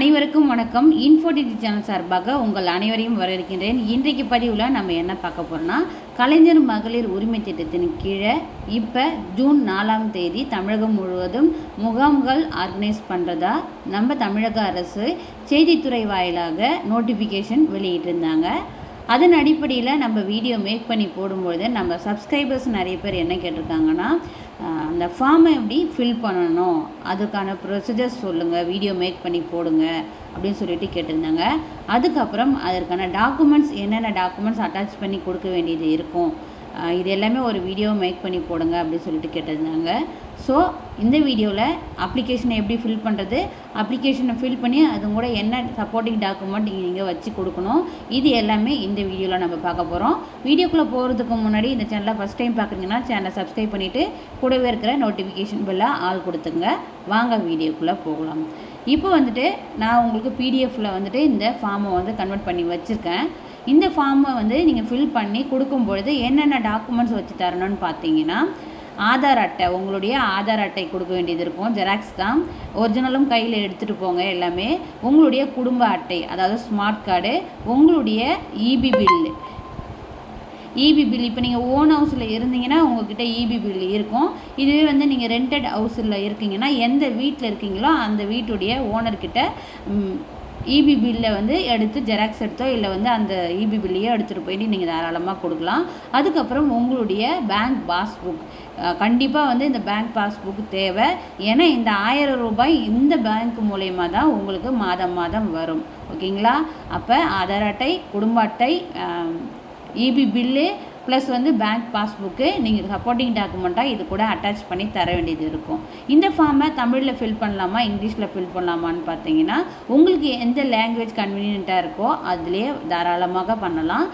அனைவருக்கும் வணக்கம். இன்ஃபோடிஜி சேனல் சார்பாக உங்கள் அனைவரையும் வரவேற்கின்றேன். இன்றைக்கு பதிவில் நம்ம என்ன பார்க்க போகிறோம்னா கலைஞர் மகளிர் உரிமை திட்டத்தின் கீழே இப்போ ஜூன் நாலாம் தேதி தமிழகம் முழுவதும் முகாம்கள் ஆர்கனைஸ் பண்ணுறதா நம்ம தமிழக அரசு செய்தித்துறை வாயிலாக நோட்டிஃபிகேஷன் வெளியிட்டிருந்தாங்க. அதன் அடிப்படையில் நம்ம வீடியோ மேக் பண்ணி போடும்பொழுது நம்ம சப்ஸ்கிரைபர்ஸ் நிறைய பேர் என்ன கேட்டிருக்காங்கன்னா அந்த ஃபார்மை எப்படி ஃபில் பண்ணணும் அதுக்கான ப்ரொசீஜர்ஸ் சொல்லுங்கள் வீடியோ மேக் பண்ணி போடுங்க அப்படின்னு சொல்லிட்டு கேட்டிருந்தாங்க. அதுக்கப்புறம் அதற்கான டாக்குமெண்ட்ஸ் என்னென்ன டாக்குமெண்ட்ஸ் அட்டாச் பண்ணி கொடுக்க வேண்டியது இருக்கும் இது எல்லாமே ஒரு வீடியோ மேக் பண்ணி போடுங்க அப்படின்னு சொல்லிட்டு கேட்டிருந்தாங்க. ஸோ இந்த வீடியோவில் அப்ளிகேஷனை எப்படி ஃபில் பண்ணுறது அப்ளிகேஷனை ஃபில் பண்ணி அது கூட என்ன சப்போர்ட்டிங் டாக்குமெண்ட் நீங்கள் வச்சு கொடுக்கணும்? இது எல்லாமே இந்த வீடியோவில் நம்ம பார்க்க போகிறோம் வீடியோக்குள்ளே போகிறதுக்கு முன்னாடி இந்த சேனலை ஃபஸ்ட் டைம் பார்க்குறீங்கன்னா சேனலை சப்ஸ்கிரைப் பண்ணிவிட்டு கூடவே இருக்கிற நோட்டிஃபிகேஷன் பெல்லை ஆள் கொடுத்துங்க வாங்க வீடியோக்குள்ளே போகலாம். இப்போ வந்துட்டு நான் உங்களுக்கு பிடிஎஃப்பில் வந்துட்டு இந்த ஃபார்மை வந்து கன்வெர்ட் பண்ணி வச்சுருக்கேன். இந்த ஃபார்மை வந்து நீங்கள் ஃபில் பண்ணி கொடுக்கும் பொழுது என்னென்ன டாக்குமெண்ட்ஸ் வச்சு தரணும்னு பார்த்தீங்கன்னா ஆதார் அட்டை உங்களுடைய ஆதார் அட்டை கொடுக்க வேண்டியது இருக்கும் ஜெராக்ஸ் தான். ஒரிஜினலும் கையில் எடுத்துகிட்டு போங்க எல்லாமே. உங்களுடைய குடும்ப அட்டை அதாவது ஸ்மார்ட் கார்டு உங்களுடைய இபி பில்லு இபி பில் இப்போ நீங்கள் ஓன் ஹவுஸில் இருந்தீங்கன்னா உங்ககிட்ட இபி பில் இருக்கும். இதுவே வந்து நீங்கள் ரெண்டட் ஹவுஸில் இருக்கீங்கன்னா எந்த வீட்டில் இருக்கீங்களோ அந்த வீட்டுடைய ஓனர்கிட்ட இபி பில்லை வந்து எடுத்து ஜெராக்ஸ் எடுத்தோ இல்லை வந்து அந்த இபி பில்லையோ எடுத்துகிட்டு போயிட்டு நீங்கள் தாராளமாக கொடுக்கலாம். அதுக்கப்புறம் உங்களுடைய பேங்க் பாஸ்புக் கண்டிப்பாக வந்து இந்த பேங்க் பாஸ்புக் தேவை. ஏன்னா இந்த ஆயிரம் ரூபாய் இந்த பேங்க் மூலயமா தான் உங்களுக்கு மாதம் மாதம் வரும். ஓகேங்களா? அப்போ ஆதார் அட்டை குடும்ப அட்டை இபி பில்லு ப்ளஸ் வந்து பேங்க் பாஸ்புக்கு நீங்கள் சப்போர்ட்டிங் டாக்குமெண்ட்டாக இது கூட அட்டாச் பண்ணி தர வேண்டியது இருக்கும். இந்த ஃபார்மை தமிழில் ஃபில் பண்ணலாமா இங்கிலீஷில் ஃபில் பண்ணலாமான்னு பார்த்தீங்கன்னா உங்களுக்கு எந்த லாங்குவேஜ் கன்வீனியண்ட்டாக இருக்கோ அதுலேயே தாராளமாக பண்ணலாம்.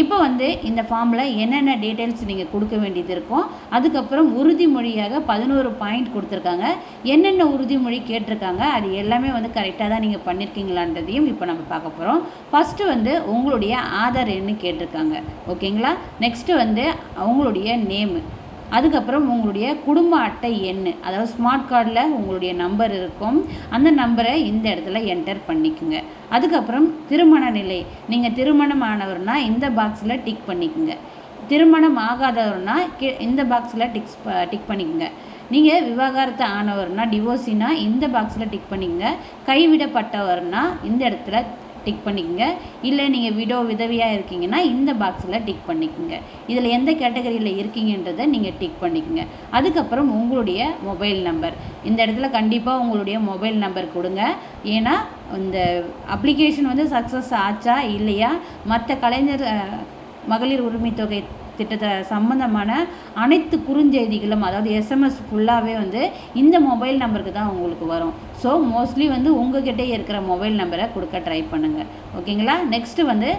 இப்போ வந்து இந்த ஃபார்மில் என்னென்ன டீட்டெயில்ஸ் நீங்கள் கொடுக்க வேண்டியது இருக்கும் அதுக்கப்புறம் உறுதிமொழியாக பதினோரு பாயிண்ட் கொடுத்துருக்காங்க. என்னென்ன உறுதிமொழி கேட்டிருக்காங்க அது எல்லாமே வந்து கரெக்டாக தான் நீங்கள் பண்ணியிருக்கீங்களான்றதையும் இப்போ நம்ம பார்க்க போகிறோம் ஃபஸ்ட்டு வந்து உங்களுடைய ஆதார் எண்ணு கேட்டிருக்காங்க. ஓகேங்களா நெக்ஸ்ட்டு வந்து அவங்களுடைய நேமு அதுக்கப்புறம் உங்களுடைய குடும்ப அட்டை எண் அதாவது ஸ்மார்ட் கார்டில் உங்களுடைய நம்பர் இருக்கும். அந்த நம்பரை இந்த இடத்துல என்டர் பண்ணிக்கோங்க. அதுக்கப்புறம் திருமண நிலை. நீங்கள் திருமணம் ஆனவர்னால் இந்த பாக்ஸில் டிக் பண்ணிக்கோங்க. திருமணம் ஆகாதவர்னா கீ இந்த பாக்ஸில் டிக்ஸ் டிக் பண்ணிக்கோங்க. நீங்கள் விவாகரத்து ஆனவர்னா டிவோர்ஸினா இந்த பாக்ஸில் டிக் பண்ணிக்கோங்க. கைவிடப்பட்டவர்னா இந்த இடத்துல டிக் பண்ணிக்கோங்க. இல்லை நீங்கள் விடோ விதவியாக இருக்கீங்கன்னா இந்த பாக்ஸில் டிக் பண்ணிக்கோங்க. இதில் எந்த கேட்டகரியில் இருக்கீங்கன்றதை நீங்கள் டிக் பண்ணிக்கோங்க. அதுக்கப்புறம் உங்களுடைய மொபைல் நம்பர் இந்த இடத்துல கண்டிப்பாக உங்களுடைய மொபைல் நம்பர் கொடுங்க. ஏன்னா இந்த அப்ளிகேஷன் வந்து சக்ஸஸ் ஆச்சா இல்லையா? மற்ற கலைஞர் மகளிர் உரிமை தொகை திட்டத்தை சம்மந்தமான அனைத்து குறுஞ்செய்திகளும் அதாவது எஸ்எம்எஸ் ஃபுல்லாகவே வந்து இந்த மொபைல் நம்பருக்கு தான் உங்களுக்கு வரும். ஸோ மோஸ்ட்லி வந்து உங்ககிட்டே இருக்கிற மொபைல் நம்பரை கொடுக்க ட்ரை பண்ணுங்கள் ஓகேங்களா நெக்ஸ்ட்டு வந்து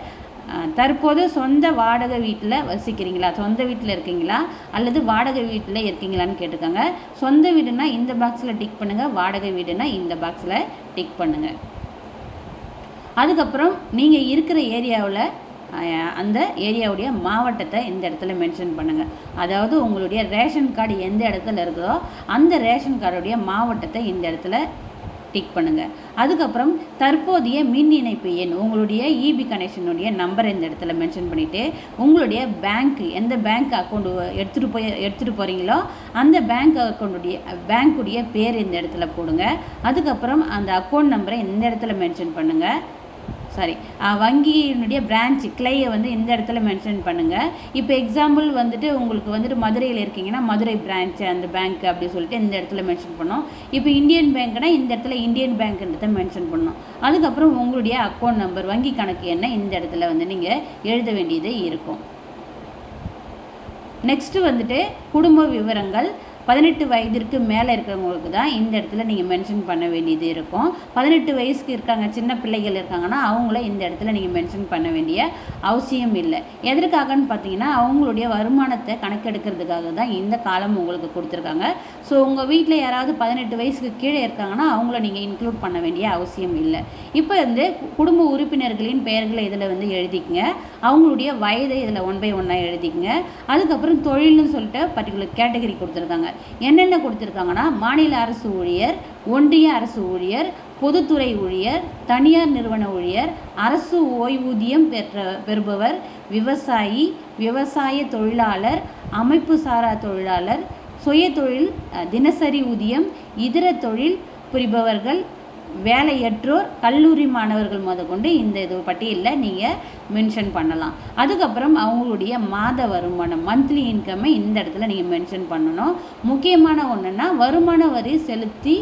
தற்போது சொந்த வாடகை வீட்டில் வசிக்கிறீங்களா? சொந்த வீட்டில் இருக்கீங்களா? அல்லது வாடகை வீட்டில் இருக்கீங்களான்னு கேட்டிருக்காங்க சொந்த வீடுனா இந்த பாக்ஸில் டிக் பண்ணுங்கள் வாடகை வீடுனா இந்த பாக்ஸில் டிக் பண்ணுங்கள் அதுக்கப்புறம் நீங்கள் இருக்கிற ஏரியாவில் அந்த ஏரியாவுடைய மாவட்டத்தை இந்த இடத்துல மென்ஷன் பண்ணுங்கள் அதாவது உங்களுடைய ரேஷன் கார்டு எந்த இடத்துல இருக்குதோ அந்த ரேஷன் கார்டுடைய மாவட்டத்தை இந்த இடத்துல டிக் பண்ணுங்கள் அதுக்கப்புறம் தற்போதைய மின் இணைப்பு எண் உங்களுடைய இபி கனெக்ஷனுடைய நம்பரை இந்த இடத்துல மென்ஷன் பண்ணிவிட்டு உங்களுடைய பேங்க் எந்த பேங்க் அக்கௌண்ட் எடுத்துகிட்டு போய் எடுத்துகிட்டு போகிறீங்களோ அந்த பேங்க் அக்கௌண்ட்டுடைய பேங்க்குடைய பேர் இந்த இடத்துல போடுங்க. அதுக்கப்புறம் அந்த அக்கௌண்ட் நம்பரை இந்த இடத்துல மென்ஷன் பண்ணுங்கள் சாரி வங்கியினுடைய பிரான்ச் கிளையை வந்து இந்த இடத்துல மென்ஷன் பண்ணுங்கள் இப்போ எக்ஸாம்பிள் வந்துட்டு உங்களுக்கு வந்துட்டு மதுரையில் இருக்கீங்கன்னா மதுரை பிரான்ச் அந்த பேங்க் அப்படி சொல்லிட்டு இந்த இடத்துல மென்ஷன் பண்ணோம். இப்போ இந்தியன் பேங்க்னா இந்த இடத்துல இந்தியன் பேங்க்ன்றத மென்ஷன் பண்ணோம். அதுக்கப்புறம் உங்களுடைய அக்கௌண்ட் நம்பர் வங்கி கணக்கு என்ன இந்த இடத்துல வந்து நீங்கள் எழுத வேண்டியது இருக்கும். நெக்ஸ்ட்டு வந்துட்டு குடும்ப விவரங்கள் பதினெட்டு வயதிற்கு மேலே இருக்கிறவங்களுக்கு தான் இந்த இடத்துல நீங்கள் மென்ஷன் பண்ண வேண்டியது இருக்கும். பதினெட்டு வயசுக்கு இருக்காங்க சின்ன பிள்ளைகள் இருக்காங்கன்னா அவங்கள இந்த இடத்துல நீங்கள் மென்ஷன் பண்ண வேண்டிய அவசியம் இல்லை. எதற்காகன்னு பார்த்தீங்கன்னா அவங்களுடைய வருமானத்தை கணக்கெடுக்கிறதுக்காக தான் இந்த காலம் உங்களுக்கு கொடுத்துருக்காங்க. ஸோ உங்கள் வீட்டில் யாராவது பதினெட்டு வயசுக்கு கீழே இருக்காங்கன்னா அவங்கள நீங்கள் இன்க்ளூட் பண்ண வேண்டிய அவசியம் இல்லை. இப்போ வந்து குடும்ப உறுப்பினர்களின் பெயர்களை இதில் வந்து எழுதிக்கங்க. அவங்களுடைய வயதை இதில் ஒன் பை ஒன்னாக எழுதிக்கங்க. அதுக்கப்புறம் தொழில்னு சொல்லிட்டு பர்டிகுலர் கேட்டகரி கொடுத்துருக்காங்க. என்னென்ன கொடுத்துருக்காங்கன்னா மாநில அரசு ஊழியர் ஒன்றிய அரசு ஊழியர் பொதுத்துறை ஊழியர் தனியார் நிறுவன ஊழியர் அரசு ஓய்வூதியம் பெற்ற பெறுபவர் விவசாயி விவசாய தொழிலாளர் அமைப்பு சாரா தொழிலாளர் சுய தொழில் தினசரி ஊதியம் இதர தொழில் புரிபவர்கள் வேலையற்றோர் கல்லூரி மாணவர்கள் முதற்கொண்டு இந்த இது பட்டியலில் நீங்கள் மென்ஷன் பண்ணலாம். அதுக்கப்புறம் அவங்களுடைய மாத வருமானம் மந்த்லி இன்கம்மை இந்த இடத்துல நீங்கள் மென்ஷன் பண்ணணும். முக்கியமான ஒன்றுன்னா வருமான வரி செலுத்தி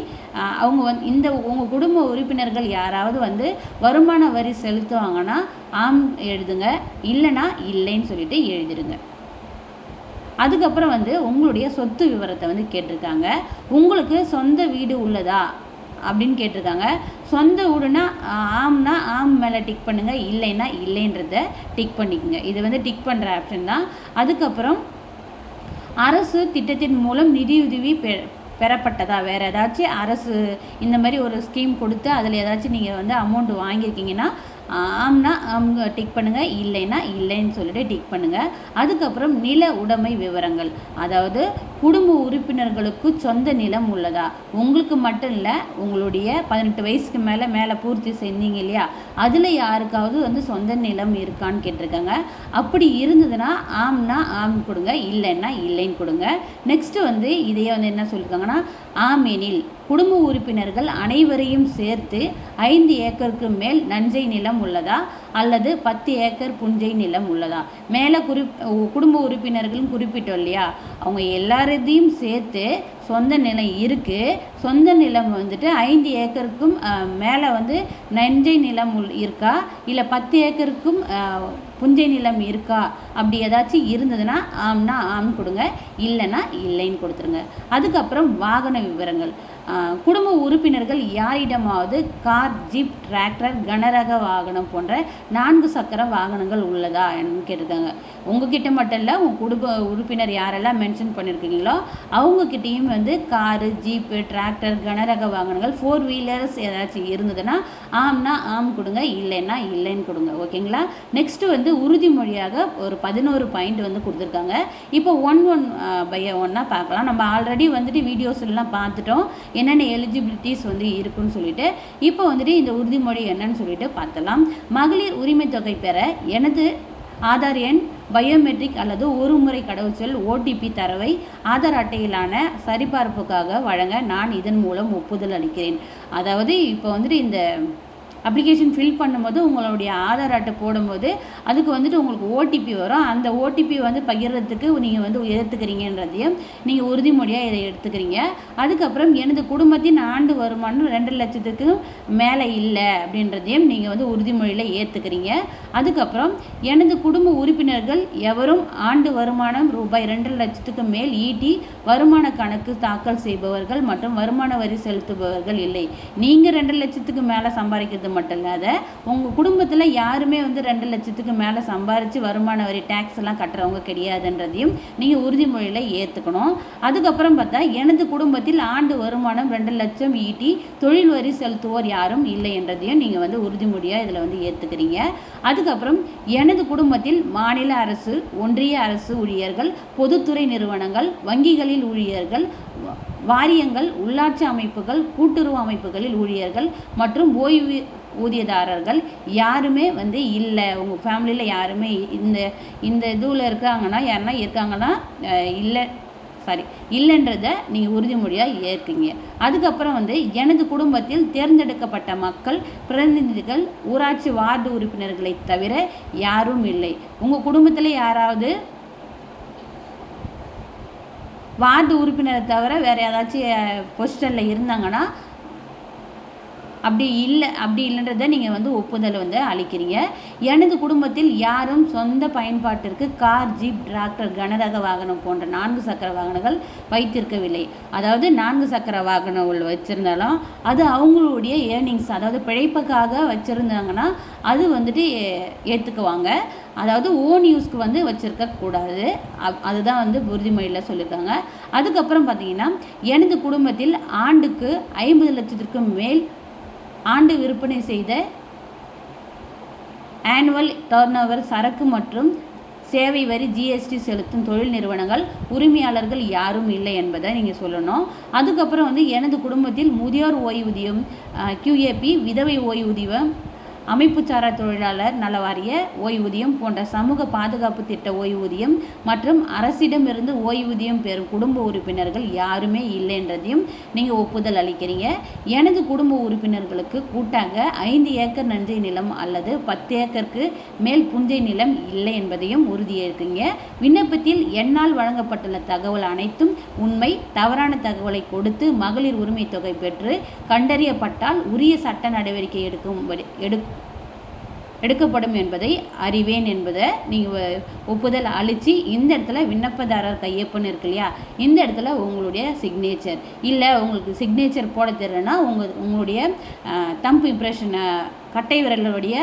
அவங்க வந்து இந்த உங்கள் குடும்ப உறுப்பினர்கள் யாராவது வந்து வருமான வரி செலுத்துவாங்கன்னா ஆம் எழுதுங்க. இல்லைன்னா இல்லைன்னு சொல்லிட்டு எழுதிடுங்க அதுக்கப்புறம் வந்து உங்களுடைய சொத்து விவரத்தை வந்து கேட்டிருக்காங்க. உங்களுக்கு சொந்த வீடு உள்ளதா? அப்படின்னு கேட்டிருக்காங்க. சொந்த ஊடுனா ஆம்னா ஆம் மேலே டிக் பண்ணுங்க இல்லைன்னா இல்லைன்றத டிக் பண்ணிக்கோங்க. இது வந்து டிக் பண்ணுற ஆப்ஷன் தான். அதுக்கப்புறம் அரசு திட்டத்தின் மூலம் நிதியுதவி பெ பெறப்பட்டதா? வேறு ஏதாச்சும் அரசு இந்த மாதிரி ஒரு ஸ்கீம் கொடுத்து அதில் ஏதாச்சும் நீங்கள் வந்து அமௌண்ட் வாங்கியிருக்கீங்கன்னா ஆம்னா ஆம் டிக் பண்ணுங்கள் இல்லைன்னா இல்லைன்னு சொல்லிட்டு டிக் பண்ணுங்கள் அதுக்கப்புறம் நில உடைமை விவரங்கள். அதாவது குடும்ப உறுப்பினர்களுக்கு சொந்த நிலம் உள்ளதா? உங்களுக்கு மட்டும் இல்லை உங்களுடைய பதினெட்டு வயசுக்கு மேலே மேலே பூர்த்தி செஞ்சீங்க இல்லையா? அதில் யாருக்காவது வந்து சொந்த நிலம் இருக்கான்னு கேட்டிருக்காங்க. அப்படி இருந்ததுன்னா ஆம்னா ஆம் கொடுங்க இல்லைன்னா இல்லைன்னு கொடுங்க. நெக்ஸ்ட்டு வந்து இதையே வந்து என்ன சொல்லியிருக்காங்கன்னா ஆமெனில் குடும்ப உறுப்பினர்கள் அனைவரையும் சேர்த்து ஐந்து ஏக்கருக்கு மேல் நஞ்சை நிலம் உள்ளதா? அல்லது பத்து ஏக்கர் புஞ்சை நிலம் உள்ளதா? மேலே குறிப் குடும்ப உறுப்பினர்கள்னு குறிப்பிட்டோம் இல்லையா? அவங்க எல்லாரதையும் சேர்த்து சொந்த நிலம் இருக்குது சொந்த நிலம் வந்துட்டு ஐந்து ஏக்கருக்கும் மேலே வந்து நஞ்சை நிலம் உள் இருக்கா? இல்லை பத்து ஏக்கருக்கும் புஞ்சை நிலம் இருக்கா? அப்படி ஏதாச்சும் இருந்ததுன்னா ஆம்னா ஆம் கொடுங்க. இல்லைன்னா இல்லைன்னு கொடுத்துருங்க. அதுக்கப்புறம் வாகன விவரங்கள். குடும்ப உறுப்பினர்கள் யாரிடமாவது கார் ஜீப் டிராக்டர் கனரக வாகனம் போன்ற நான்கு சக்கர வாகனங்கள் உள்ளதா என்று கேட்டிருக்காங்க. உங்ககிட்ட மட்டும் இல்லை உங்கள் குடும்ப உறுப்பினர் யாரெல்லாம் மென்ஷன் பண்ணியிருக்கீங்களோ அவங்கக்கிட்டேயும் வந்து காரு ஜீப்பு டிராக்டர் கனரக வாகனங்கள் ஃபோர் வீலர்ஸ் ஏதாச்சும் இருந்ததுன்னா ஆம்னா ஆம் கொடுங்க இல்லைன்னா இல்லைன்னு கொடுங்க ஓகேங்களா? நெக்ஸ்ட்டு வந்து உறுதிமொழியாக ஒரு பதினோரு பாயிண்ட் வந்து கொடுத்துருக்காங்க. இப்போ ஒன் ஒன் பை ஒன்னாக பார்க்கலாம். நம்ம ஆல்ரெடி வந்துட்டு வீடியோஸ் எல்லாம் பார்த்துட்டோம். என்னென்ன எலிஜிபிலிட்டிஸ் வந்து இருக்குன்னு சொல்லிட்டு இப்போ வந்துட்டு இந்த உறுதிமொழி என்னன்னு சொல்லிட்டு பார்த்தலாம் மகளிர் உரிமை தொகை பெற எனது ஆதார் எண் பயோமெட்ரிக் அல்லது ஒரு முறை கடவுச்சொல் ஓடிபி தரவை ஆதார் அட்டையிலான சரிபார்ப்புக்காக வழங்க நான் இதன் மூலம் ஒப்புதல் அளிக்கிறேன். அதாவது இப்போ வந்துட்டு இந்த அப்ளிகேஷன் ஃபில் பண்ணும்போது உங்களுடைய ஆதார் அட்டை போடும்போது அதுக்கு வந்துட்டு உங்களுக்கு ஓடிபி வரும். அந்த ஓடிபி வந்து பகிர்றதுக்கு நீங்கள் வந்து ஏற்றுக்கிறீங்கன்றதையும் நீங்கள் உறுதிமொழியாக இதை எடுத்துக்கிறீங்க. அதுக்கப்புறம் எனது குடும்பத்தின் ஆண்டு வருமானம் ரெண்டு லட்சத்துக்கு மேலே இல்லை அப்படின்றதையும் நீங்கள் வந்து உறுதிமொழியில் ஏற்றுக்கிறீங்க அதுக்கப்புறம் எனது குடும்ப உறுப்பினர்கள் எவரும் ஆண்டு வருமானம் ரூபாய் ரெண்டு லட்சத்துக்கு மேல் ஈட்டி வருமான கணக்கு தாக்கல் செய்பவர்கள் மற்றும் வருமான வரி செலுத்துபவர்கள் இல்லை. நீங்கள் ரெண்டு லட்சத்துக்கு மேலே சம்பாதிக்கிறது மட்டும் இல்லாத உங்கள் குடும்பத்தில் யாருமே வந்து ரெண்டு லட்சத்துக்கு மேலே சம்பாரித்து வருமான வரி டேக்ஸ் எல்லாம் கட்டுறவங்க கிடையாதுன்றதையும் நீங்கள் உறுதிமொழியில் ஏற்றுக்கணும் அதுக்கப்புறம் பார்த்தா எனது குடும்பத்தில் ஆண்டு வருமானம் ரெண்டு லட்சம் ஈட்டி தொழில் வரி செலுத்துவோர் யாரும் இல்லை என்றதையும் நீங்கள் வந்து உறுதிமொழியாக இதில் வந்து ஏற்றுக்கிறீங்க அதுக்கப்புறம் எனது குடும்பத்தில் மாநில அரசு ஒன்றிய அரசு ஊழியர்கள் பொதுத்துறை நிறுவனங்கள் வங்கிகளில் ஊழியர்கள் வாரியங்கள் உள்ளாட்சி அமைப்புகள் கூட்டுறவு அமைப்புகளில் ஊழியர்கள் மற்றும் ஓய்வு ஊதியதாரர்கள் யாருமே வந்து இல்லை. உங்கள் ஃபேமிலியில் யாருமே இந்த இந்த இதுவில் இருக்காங்கன்னா யாருன்னா இருக்காங்கன்னா இல்லை சாரி இல்லைன்றத நீங்கள் உறுதிமொழியாக ஏற்கீங்க. அதுக்கப்புறம் வந்து எனது குடும்பத்தில் தேர்ந்தெடுக்கப்பட்ட மக்கள் பிரதிநிதிகள் ஊராட்சி வார்டு உறுப்பினர்களை தவிர யாரும் இல்லை. உங்கள் குடும்பத்தில் யாராவது வார்டு உறுப்பினரை தவிர வேறு ஏதாச்சும் பொசிஷனில் இருந்தாங்கன்னா அப்படி இல்லை அப்படி இல்லைன்றத நீங்கள் வந்து ஒப்புதல் வந்து அளிக்கிறீங்க. எனது குடும்பத்தில் யாரும் சொந்த பயன்பாட்டிற்கு கார் ஜீப் டிராக்டர் கனரக வாகனம் போன்ற நான்கு சக்கர வாகனங்கள் வைத்திருக்கவில்லை. அதாவது நான்கு சக்கர வாகனம் வச்சுருந்தாலும் அது அவங்களுடைய ஏர்னிங்ஸ் அதாவது பிழைப்புக்காக வச்சுருந்தாங்கன்னா அது வந்துட்டு ஏ- ஏற்றுக்குவாங்க அதாவது ஓன் யூஸ்க்கு வந்து வச்சுருக்கக்கூடாது அப்- அதுதான் வந்து உறுதிமொழியில் சொல்லியிருக்காங்க அதுக்கப்புறம் பார்த்தீங்கன்னா எனது குடும்பத்தில் ஆண்டுக்கு ஐம்பது லட்சத்திற்கும் மேல் ஆண்டு விற்பனை செய்த ஆனுவல் டர்னோவர் சரக்கு மற்றும் சேவை வரி ஜிஎஸ்டி செலுத்தும் தொழில் நிறுவனங்கள் உரிமையாளர்கள் யாரும் இல்லை என்பதை நீங்கள் சொல்லணும். அதுக்கப்புறம் வந்து எனது குடும்பத்தில் முதியோர் ஓய்வூதியம் கியூஏபி விதவை ஓய்வூதியம் அமைப்புச்சாரா தொழிலாளர் நல வாரிய ஓய்வூதியம் போன்ற சமூக பாதுகாப்பு திட்ட ஓய்வூதியம் மற்றும் அரசிடமிருந்து ஓய்வூதியம் பெறும் குடும்ப உறுப்பினர்கள் யாருமே இல்லைன்றதையும் நீங்கள் ஒப்புதல் அளிக்கிறீங்க. எனது குடும்ப உறுப்பினர்களுக்கு கூட்டாக ஐந்து ஏக்கர் நஞ்சை நிலம் அல்லது பத்து ஏக்கருக்கு மேல் புஞ்சை நிலம் இல்லை என்பதையும் உறுதியேற்கிறீங்க விண்ணப்பத்தில் என்னால் வழங்கப்பட்டுள்ள தகவல் அனைத்தும் உண்மை. தவறான தகவலை கொடுத்து மகளிர் உரிமை தொகை பெற்று கண்டறியப்பட்டால் உரிய சட்ட நடவடிக்கை எடுக்கும்படி எடு எடுக்கப்படும் என்பதை அறிவேன் என்பதை நீங்கள் ஒப்புதல் அளித்து இந்த இடத்துல விண்ணப்பதாரர் கையொப்பம் இருக்கு இல்லையா? இந்த இடத்துல உங்களுடைய சிக்னேச்சர் இல்லை உங்களுக்கு சிக்னேச்சர் போட தெரியலன்னா உங்கள் உங்களுடைய தம்ப் இம்ப்ரெஷனை கட்டை விரலுடைய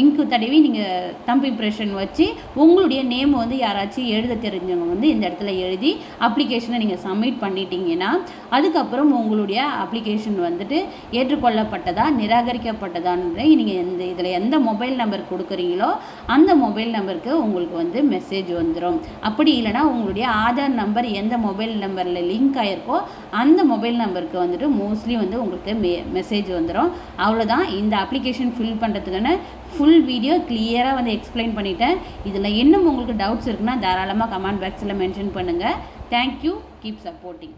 இங்கு தடவி நீங்கள் தம்ப் இம்ப்ரெஷன் வச்சு உங்களுடைய நேம் வந்து யாராச்சும் எழுத தெரிஞ்சவங்க வந்து இந்த இடத்துல எழுதி அப்ளிகேஷனை நீங்கள் சப்மிட் பண்ணிட்டீங்கன்னா அதுக்கப்புறம் உங்களுடைய அப்ளிகேஷன் வந்துட்டு ஏற்றுக்கொள்ளப்பட்டதா நிராகரிக்கப்பட்டதான்னு நீங்கள் எந்த இதில் எந்த மொபைல் நம்பர் கொடுக்குறீங்களோ அந்த மொபைல் நம்பருக்கு உங்களுக்கு வந்து மெசேஜ் வந்துடும் அப்படி இல்லைனா உங்களுடைய ஆதார் நம்பர் எந்த மொபைல் நம்பரில் லிங்க் ஆகிருக்கோ அந்த மொபைல் நம்பருக்கு வந்துட்டு மோஸ்ட்லி வந்து உங்களுக்கு மெ மெசேஜ் வந்துடும் அவ்வளோதான் இந்த அப்ளிகேஷன் ஃபில் பண்ணுறதுக்கான ஃபுல் வீடியோ கிளியராக வந்து எக்ஸ்பிளைன் பண்ணிட்டேன். இதில் இன்னும் உங்களுக்கு டவுட்ஸ் இருக்குன்னா தாராளமாக கமெண்ட் பாக்ஸில் மென்ஷன் பண்ணுங்கள் தேங்க்யூ கீப் சப்போர்ட்டிங்